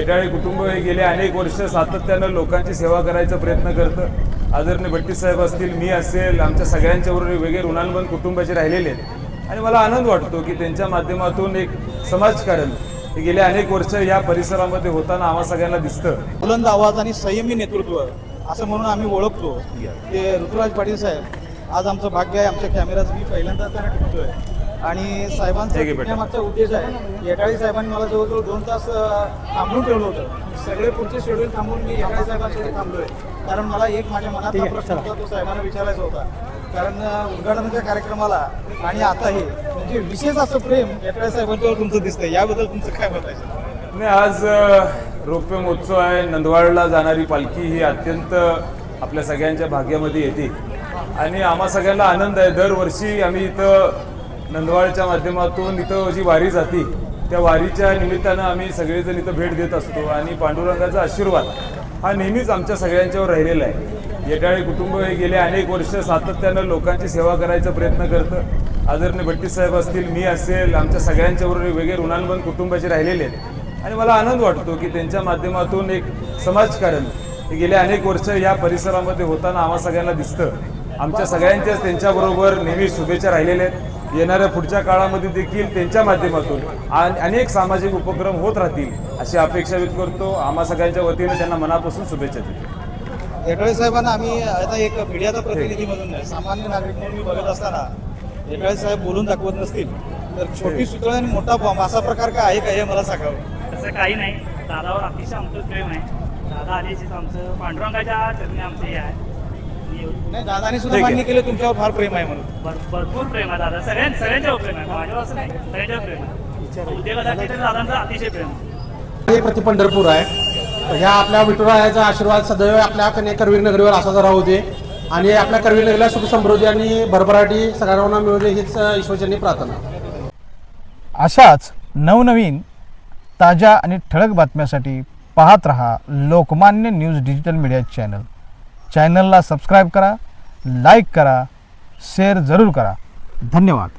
खेडाळी कुटुंब हे गेले अनेक वर्ष सातत्यानं लोकांची सेवा करायचा प्रयत्न करतं. आदरणीय भट्टी साहेब असतील मी असेल आमच्या सगळ्यांच्याबरोबर वेगळे ऋणानुबंध कुटुंबाचे राहिलेले आहेत. आणि मला आनंद वाटतो की त्यांच्या माध्यमातून एक समाजकारण हे गेले अनेक वर्ष या परिसरामध्ये होताना आम्हा सगळ्यांना दिसतं. बुलंद आवाज आणि संयमी नेतृत्व असं म्हणून आम्ही ओळखतो. ते ऋतुराज पाटील साहेब आज आमचं भाग्य आहे आमच्या कॅमेऱ्यात मी पहिल्यांदा त्यांना टिकतोय आणि साहेबांचा. टिकण्यामागचा उद्देश आहे. येकाळी साहेबांनी मला जवळजवळ दोन तास थांबून ठेवलं होतं. सगळे पुढचे शेड्यूल थांबून मी येकाळी साहेबांसाठी थांबलोय. कारण मला एक माझ्या मनातला प्रश्न होता तो साहेबांना विचारायचा होता. कारण उद्घाटनाच्या कार्यक्रमाला आणि आता हे म्हणजे विशेष असं प्रेम येकाळी साहेबांच्यावर तुमचं दिसतंय. याबद्दल तुमचं काय मत आहे? नाही आज अ, रौप्य महोत्सव आहे. नंदवाडला जाणारी पालखी ही अत्यंत आपल्या सगळ्यांच्या भाग्यामध्ये येते. आणि आम्हा सगळ्यांना आनंद आहे. दरवर्षी आम्ही इथं नंदवाडच्या माध्यमातून इथं जी वारी जाती त्या वारीच्या निमित्तानं आम्ही सगळेजण इथं भेट देत असतो आणि पांडुरंगाचा आशीर्वाद हा नेहमीच आमच्या सगळ्यांच्यावर राहिलेला आहे. येटाळे कुटुंब हे गेले अनेक वर्ष सातत्यानं लोकांची सेवा करायचा प्रयत्न करतं. आदरणीय भट्टी साहेब असतील मी असेल आमच्या सगळ्यांच्याबरोबर वेगळे ऋणानुबंध कुटुंबाचे राहिलेले आहेत. आणि मला आनंद वाटतो की त्यांच्या माध्यमातून एक समाजकारण हे गेले अनेक वर्ष या परिसरामध्ये होताना आम्हा सगळ्यांना दिसतं. आमच्या सगळ्यांच्याच त्यांच्याबरोबर नेहमी शुभेच्छा राहिलेल्या आहेत. येणाऱ्या पुढच्या काळामध्ये देखील त्यांच्या माध्यमातून अनेक सामाजिक उपक्रम होत राहतील अशी अपेक्षा व्यक्त करतो. आम्हा सगळ्यांच्या वतीने त्यांना मनापासून शुभेच्छा देतो. येकळे साहेबांना आम्ही आता एक मीडियाचा प्रतिनिधी म्हणून सामान्य नागरिक म्हणून मी बघत असताना येकळे साहेब बोलून दाखवत नसतील तर छोटी सुतळ आणि मोठा बॉम्ब असा प्रकार काय आहे का हे मला सांगावं? तसं काही नाही. दादावर अतिशय आमचं प्रेम आहे. दादा आधीच आमचं पांडुरंगाच्या चरणी आमचं हे आहे. नाही दादानी सुद्धा. मान्य केलं तुमच्यावर फार प्रेम आहे म्हणून. भर- भरपूर प्रेम आहे दादा. सगळ्यां सगळ्यांच्यावर प्रेम आहे. माझ्यावर असं नाही सगळ्यांच्यावर प्रेम आहे. उद्योगासाठी तर दादांचं अतिशय प्रेम आहे. हे प्रति पंढरपूर आहे. ह्या आपल्या विठुरायाचा आशीर्वाद सदैव आपल्या कन्या करवीर नगरीवर असाच राहू दे. आणि आपल्या करवीर नगरीला सुख समृद्धी आणि भरभराटी सगळ्यांना मिळू दे हीच ईश्वरचरणी प्रार्थना. अशाच नवनवीन ताज्या आणि ठळक बातम्यासाठी पाहत रहा Lokmanya news digital media channel. चॅनलला सबस्क्राईब करा लाईक करा शेअर जरूर करा. धन्यवाद.